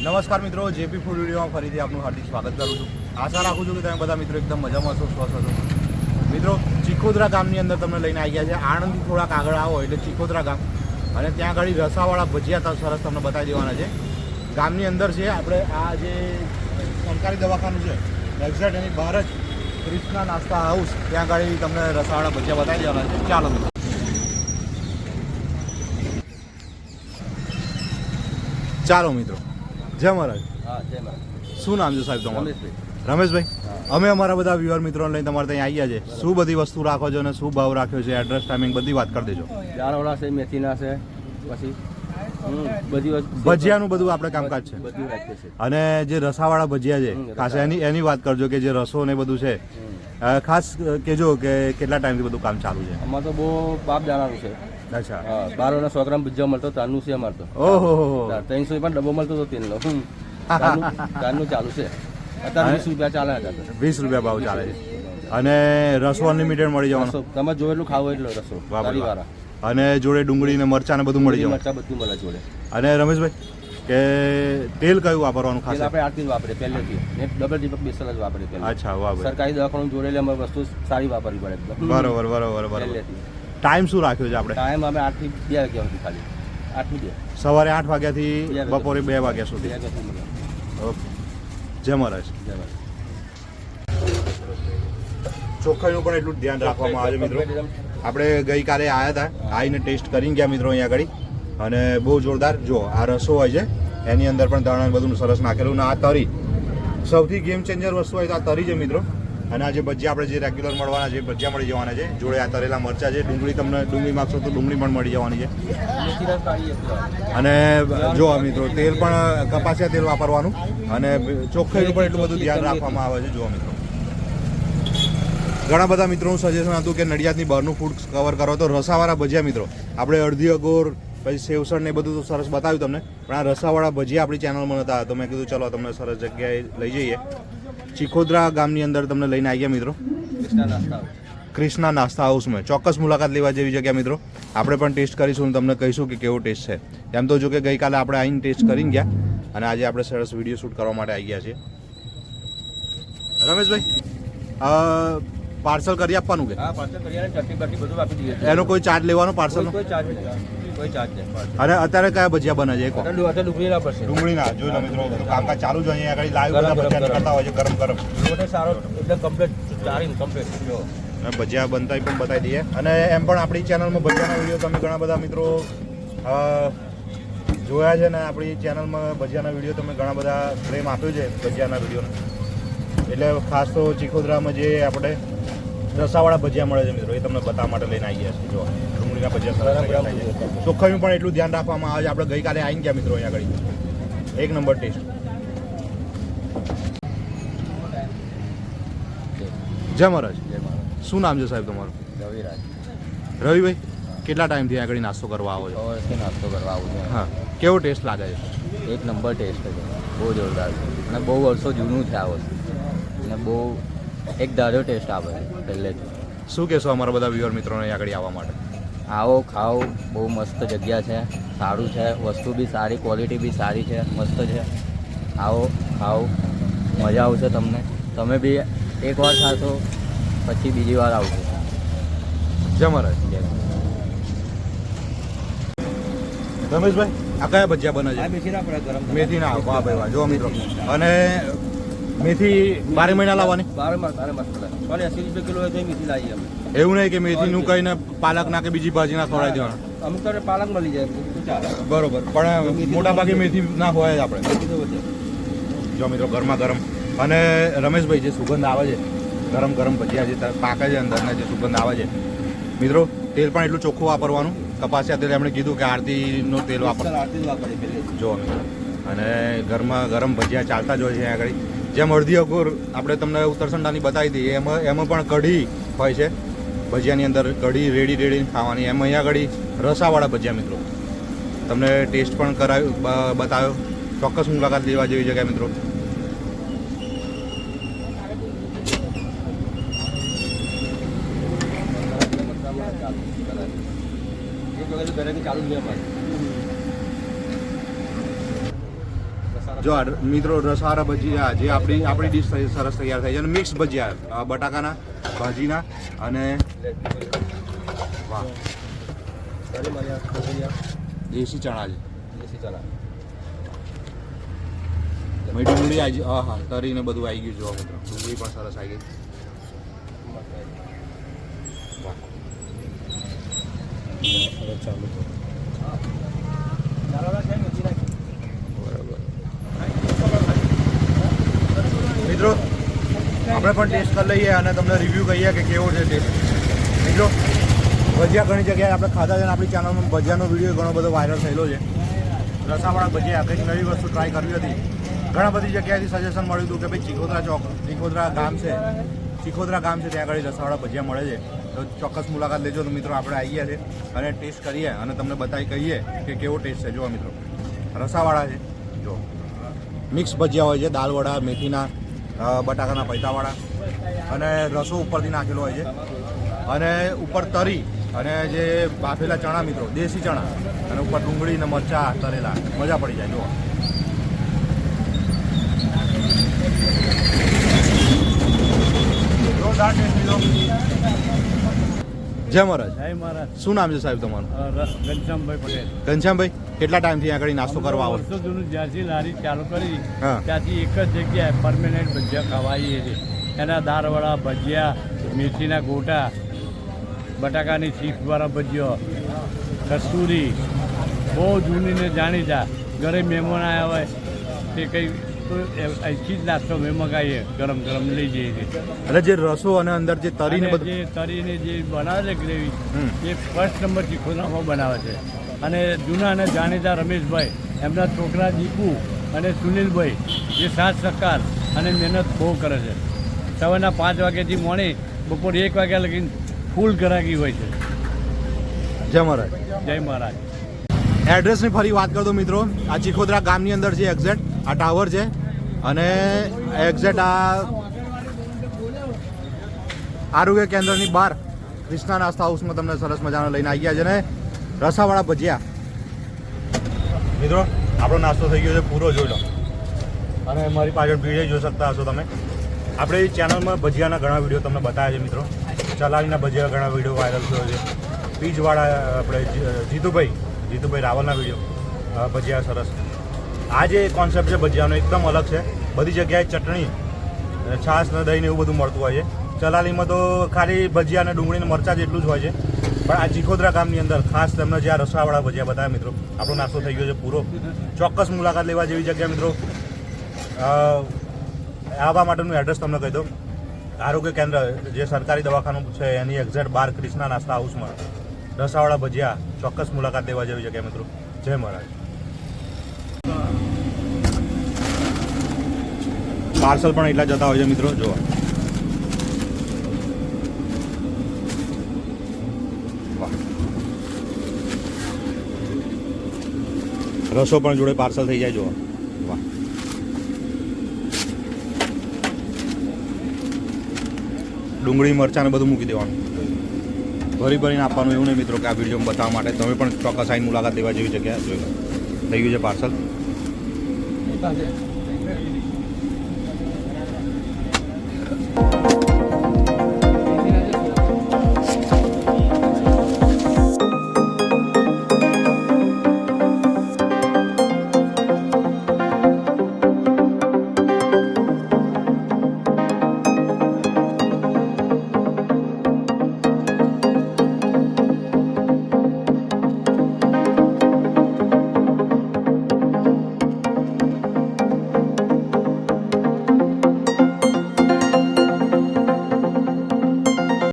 નમસ્કાર મિત્રો, JP food વિડીયોમાં ફરીથી આપનું હાર્દિક સ્વાગત કરું છું. આશા રાખું છું કે તમે બધા મિત્રો એકદમ મજામાં છો સ્વસ્થ છો મિત્રો, ચિખોદરા ગામની અંદર તમને લઈને આવી ગયા છે. આણંદથી થોડાક આગળ આવો, એટલે ચિખોદરા ગામ. અને ત્યાં આગળ રસાવાળા ભજીયા તા સરસ તમને બતાવી દેવાના છે. ગામની અંદર છે, આપણે આ જે સરકારી દવાખાનું છે એક્ઝેક્ટ એની બહાર જ ક્રિષ્ના નાસ્તા હાઉસ ત્યાં આગળ તમને રસાવાળા ભજીયા બતાવી દેવાના છે. ચાલો ચાલો મિત્રો. જય મહારાજ. શું નામ છે સાહેબ તમારું? રમેશભાઈ. અમે અમારા બધા વ્યુઅર મિત્રોને લઈને તમારે ત્યાં આવ્યા છે શું બધી વસ્તુ રાખો છો અને શું ભાવ રાખ્યો છે એડ્રેસ ટાઈમિંગ બધી વાત કરી દેજો. દાળવડા છે મેથીના છે પછી બધી ભજીયાનું બધું આપણે કામકાજ છે. અને જે રસાવાળા ભજીયા છે ખાસ એની એની વાત કરજો કે જે રસો ને બધું છે. ખાસ કેજો કે કેટલા ટાઈમથી બધું કામ ચાલુ છે. અમારે તો બહુ બાપ જાણવાનું છે. અચ્છા. હા બાર વાળા સો ગ્રામ ભજીયા મળતો તારનું છે અમારે તો. ઓહો ત્રણસો પણ ડબ્બો મળતો હતો તેલનો. નો તારનું ચાલુ છે. અત્યારે વીસ રૂપિયા ચાલે વીસ રૂપિયા ભાવ ચાલે છે. અને રસો અનલિમિટેડ મળી જવાનો. તમે જો એટલું ખાવ એટલો રસો વાળા અને જોડે ડુંગળી ને મરચાં ને બધું મળી જવાનું. મરચા બધું મળે જોડે. અને રમેશભાઈ કે તેલ કયું વાપરવાનું ખાસ? આપણે આરતી વાપરીએ પહેલેથી. ને ડબલ દીપક બેસલ જ વાપરીએ પહેલે અચ્છા વાહ સરકારી દવાખાનું જોડેલી અમારી વસ્તુ સારી વાપરવી પડે. બરોબર બરોબર બરોબર. ટાઈમ શું રાખ્યો છે આપણે? ટાઈમ અમે આઠથી બે વાગ્યા સુધી ખાલી. આઠથી બે. સવારે આઠ વાગ્યાથી બપોરે બે વાગ્યા સુધી. ઓકે. જય મહારાજ. જય મહારાજ. ચોખ્ખાઈનું પણ એટલું જ ધ્યાન રાખવામાં આવે મિત્રો. આપણે ગઈકાલે આવ્યા હતા. આવીને ટેસ્ટ કરીને ગયા મિત્રો અહીંયા આગળ. અને બહુ જોરદાર. જો આ રસો હોય છે એની અંદર પણ ધાણા બધું સરસ નાખેલું. ને આ તરી. સૌથી ગેમ ચેન્જર વસ્તુ હોય તો આ તરી છે મિત્રો. અને આ જે ભજીયા આપણે જે રેગ્યુલર મળવાના છે ભજીયા મળી જવાના છે. જોડે આ તરેલા મરચા છે. ડુંગળી તમને, ડુંગળી માગશો તો ડુંગળી પણ મળી જવાની છે. અને જો મિત્રો, તેલ પણ, કપાસિયા તેલ વાપરવાનું. અને ચોખ્ખાઈનું પણ એટલું બધું ધ્યાન રાખવામાં આવે છે. જો મિત્રો. ઘણા બધા મિત્રોનું સજેશન હતું કે નડિયાદની બહારનું ફૂડ કવર કરો. તો રસાવાળા ભજીયા મિત્રો, આપણે અડધી અગોર, પછી સેવસણ ને બધું તો સરસ બતાવ્યું તમને. પણ આ રસાવાળા ભજીયા આપણી ચેનલમાં નતા. તો મેં કીધું, ચલો તમને સરસ જગ્યાએ લઈ જઈએ. ચિખોદરા ગામની અંદર તમને લઈને આવી ગયા મિત્રો. કૃષ્ણા નાસ્તા આવે. ક્રિષ્ના નાસ્તા હાઉસમાં ચોક્કસ મુલાકાત લેવા જેવી જગ્યા મિત્રો. આપણે પણ ટેસ્ટ કરીશું અને તમને કહીશું કે કેવો ટેસ્ટ છે. એમ તો જો કે ગઈકાલે આપણે આવીને ટેસ્ટ કરીને ગયા અને આજે આપણે સરસ વીડિયો શૂટ કરવા માટે આવી ગયા છીએ. રમેશભાઈ પાર્સલ કરી આપવાનું કે? હા પાછળ કરિયાણાની ચટણી બટણી બધું આપી દઈએ એનો કોઈ ચાર્જ લેવાનો પાર્સલનો કોઈ ચાર્જ કોઈ ચાર્જ નહીં અને અત્યારે કયા ભજીયા બને છે? એક કહો અત્યારે અત્યારે ડુંગળી ના પડશે. ડુંગળીના જો મિત્રો કામકાજ ચાલુ છે અહીંયા આગળ લાઈવ બધા ભજીયા નીકળતા હોય છે ગરમ ગરમ. ડુંગળી સારો એકદમ કમ્પ્લીટ ચારીને કમ્પ્લીટ જો. ભજીયા બનતા પણ બતાવી દઈએ. અને એમ પણ આપણી ચેનલમાં ભજીયાના વીડિયો તમે ઘણા બધા મિત્રો જોયા છે ને આપણી ચેનલમાં ભજીયાના વીડિયો તમે ઘણા બધા પ્રેમ આપ્યો છે ભજીયાના વિડીયોને એટલે ખાસ તો ચીખોદરામાં જે આપણે રસાવાળા ભજીયા મળે છે મિત્રો એ તમને બતાવવા માટે લઈને આવી છે જો ડુંગળીના ભજીયા સરસ ચોખ્ખાઈનું પણ એટલું ધ્યાન રાખવામાં આવે છે. આપણે ગઈકાલે આવી ગયા મિત્રો અહીંયા આગળ. એક નંબર ટેસ્ટ. જય મહારાજ. જય મહારાજ. શું નામ છે સાહેબ તમારું? રવિરાજ. રવિભાઈ કેટલા ટાઈમથી આગળ નાસ્તો કરવા આવો છો? નાસ્તો કરવા આવું છું. હા. કેવો ટેસ્ટ લાગે છે? એક નંબર ટેસ્ટ છે. બહુ જોરદાર છે. અને બહુ વર્ષો જૂનું છે આ વસ્તુ. અને બહુ એક ધાર્યો ટેસ્ટ આવે છે પહેલેથી. શું કહેશો અમારા બધા વ્યુઅર મિત્રોને અહીં આગળ આવવા માટે? આવો ખાઓ બહુ મસ્ત જગ્યા છે સારું છે વસ્તુ બી સારી ક્વોલિટી બી સારી છે મસ્ત છે. આવો ખાઓ મજા આવશે તમને. તમે બી એકવાર ખાશો પછી બીજી વાર આવશો જય મહારાજ. રમેશભાઈ આ કયા ભજીયા બને છે? મેથીના પડે ગરમ મેથીના વાહ ભાઈ વાહ. જો મિત્રો. અને મેથી બારે મહિના લાવવાની? બારે માસ બારે માસ પડે સોરી એસી રૂપિયા કિલો હોય તો મેથી લાવીએ અમે. એવું નહીં કે મેથીનું કહીને પાલક ના કે બીજી ભાજી ના ખવડાવી દેવાનું. અમુક તો પાલક મળી જાય બરોબર. પણ મોટા ભાગે મેથી ના હોય જ આપણે. જો. મિત્રો ગરમા ગરમ. અને રમેશભાઈ જે સુગંધ આવે છે ગરમ ગરમ ભજીયા જે પાકે છે અંદરના જે સુગંધ આવે છે. મિત્રો તેલ પણ એટલું ચોખ્ખું વાપરવાનું. કપાસિયા તેલ એમણે કીધું કે આરતીનું તેલ વાપર. આરતી જ. વાપરીએ જો અને ગરમા ગરમ ભજીયા ચાલતા જ હોય છે અહીંયા આગળ. જેમ અડધી અગોર આપણે તમને ઉત્તરસંડાની બતાવી હતી એમાં એમાં પણ કઢી હોય છે. ભજીયાની અંદર કઢી રેડી રેડી ખાવાની. એમ અહીંયા આગળ રસાવાળા ભજીયા મિત્રો. તમને ટેસ્ટ પણ કરાવ્યો બતાવ્યો. ચોક્કસ મુલાકાત લેવા જેવી જગ્યા મિત્રો. ચાલુ જ નહીં અમારે મસાલા જો મિત્રો રસારા ભજીયા જે આપણી આપણી ડીશ સરસ તૈયાર થાય છે. અને મિક્સ ભજીયા બટાકાના, ભાજીના અને દેશી ચણા છે. મેં ડુંગળી આવી હા હા, તરીને બધું આવી ગયું જોવા મિત્રો. ડુંગળી પણ સરસ આવી ગઈ. વાહ. મિત્રો, આપણે પણ ટેસ્ટ કરી લઈએ અને તમને રિવ્યૂ કહીએ કે કેવો છે ટેસ્ટ મિત્રો, ભજીયા ઘણી જગ્યાએ આપણે ખાધા છે અને આપણી ચેનલમાં ભજીયાનો વીડિયો ઘણો બધો વાયરલ થયેલો છે. રસાવાળા ભજીયા કંઈક નવી વસ્તુ ટ્રાય કરવી હતી. ઘણા બધી જગ્યાએથી સજેશન મળ્યું હતું કે ભાઈ ચિખોદરા ચોક, ચિખોદરા ગામ છે. ચિખોદરા ગામ છે, ત્યાં આગળ રસાવાળા ભજીયા મળે છે. તો ચોક્કસ મુલાકાત લેજો તો મિત્રો, આપણે આવીએ છીએ અને ટેસ્ટ કરીએ અને તમને બતાવી કહીએ કે કેવો ટેસ્ટ છે. જો મિત્રો, રસાવાળા છે. જો મિક્સ ભજીયા હોય છે દાલવડા મેથીના બટાકાના પૈતાવાળા અને રસો ઉપરથી નાખેલો હોય છે. અને ઉપર તરી અને જે બાફેલા ચણા મિત્રો, દેશી ચણા, અને ઉપર ડુંગળી ને મરચાં તરેલા, મજા પડી જાય જો જોરદાર ટેસ્ટ લીધો. જય મહારાજ. જય મહારાજ શું નામ છે સાહેબ તમારું? ઘનશ્યામભાઈ પટેલ. ઘનશ્યામભાઈ કેટલા ટાઈમથી આગળ નાસ્તો કરવા આવો? વર્ષો જૂનું જ્યાંથી લારી ચાલુ કરી ત્યાંથી એક જ જગ્યાએ પરમેનન્ટ ભજીયા ખવાઈએ છે એના દાળવાળા ભજીયા મેથીના ગોટા બટાકાની ચીપ્સવાળા ભજીયો કસ્તુરી બહુ જૂની ને જાણીતા. ઘરે મહેમાન આવ્યા હોય તે કંઈ તો અહીંથી જ નાસ્તો મેં મગાવીએ ગરમ ગરમ લઈ જઈએ છીએ. એટલે જે રસો અને અંદર જે તરીને બધું જે તરીને જે બનાવે છે ગ્રેવી. એ ફર્સ્ટ નંબર ચીખોનામાં બનાવે છે. અને જૂના અને જાણીતા રમેશભાઈ એમના છોકરા દીપુ અને સુનિલભાઈ જે સાત સહકાર અને મહેનત બહુ કરે છે. સવારના પાંચ વાગ્યાથી મોડી બપોર એક વાગ્યા લગી ફૂલ ગરાગી હોય છે. જય મહારાજ. જય મહારાજ. એડ્રેસની ફરી વાત કરતો મિત્રો આ ચીખોદરા ગામની અંદર છે એક્ઝેક્ટ આ ટાવર છે. અને એક્ઝેક્ટ આ આરોગ્ય કેન્દ્રની બહાર ક્રિષ્ના નાસ્તા હાઉસમાં તમને સરસ મજાનો લઈને આવી ગયા છે ને રસાવાળા ભજીયા. મિત્રો, આપણો નાસ્તો થઈ ગયો છે પૂરો, જોઈ લો. અને મારી પાછળ ભીડે જોઈ શકતા હશો તમે. આપણે ચેનલમાં ભજીયાના ઘણા વીડિયો તમને બતાવ્યા છે, મિત્રો. ચલાવીના ભજીયા ઘણા વીડિયો વાયરલ થયો છે. પીજવાળા, આપણે જીતુભાઈ જીતુભાઈ રાવલના વીડિયો ભજીયા સરસ. આ જે કોન્સેપ્ટ છે ભજીયાનો, એકદમ અલગ છે. બધી જગ્યાએ ચટણી છાશ ને દહીં ને એવું બધું મળતું હોય છે. ચલાલીમાં તો ખાલી ભજીયા અને ડુંગળી ને મરચાં જેટલું જ હોય છે. પણ આ ચીખોદરા ગામની અંદર ખાસ તમને જે આ રસાવાળા ભજીયા બતાવ્યા મિત્રો, આપણો નાસ્તો થઈ ગયો છે પૂરો. ચોક્કસ મુલાકાત લેવા જેવી જગ્યા મિત્રો. આવવા માટેનું એડ્રેસ તમને કહી દઉં. આરોગ્ય કેન્દ્ર, જે સરકારી દવાખાનું છે, એની એક્ઝેક્ટ બાર ક્રિષ્ના નાસ્તા હાઉસમાં રસાવાળા ભજીયા, ચોક્કસ મુલાકાત લેવા જેવી જગ્યા મિત્રો. જય મહારાજ. પાર્સલ પણ એટલા જતા હોય છે મિત્રો જો. રસો પણ જોડે પાર્સલ થઈ જાય જો વાહ. ડુંગળી, મરચાં ને બધું મૂકી દેવાનું. ભરી ભરીને આપવાનું એવું નહીં મિત્રો કે આ વીડિયો બતાવવા માટે. તમે પણ ચોક્કસ આઈને મુલાકાત લેવા જેવી જગ્યા જોઈ થઈ ગયું છે પાર્સલ.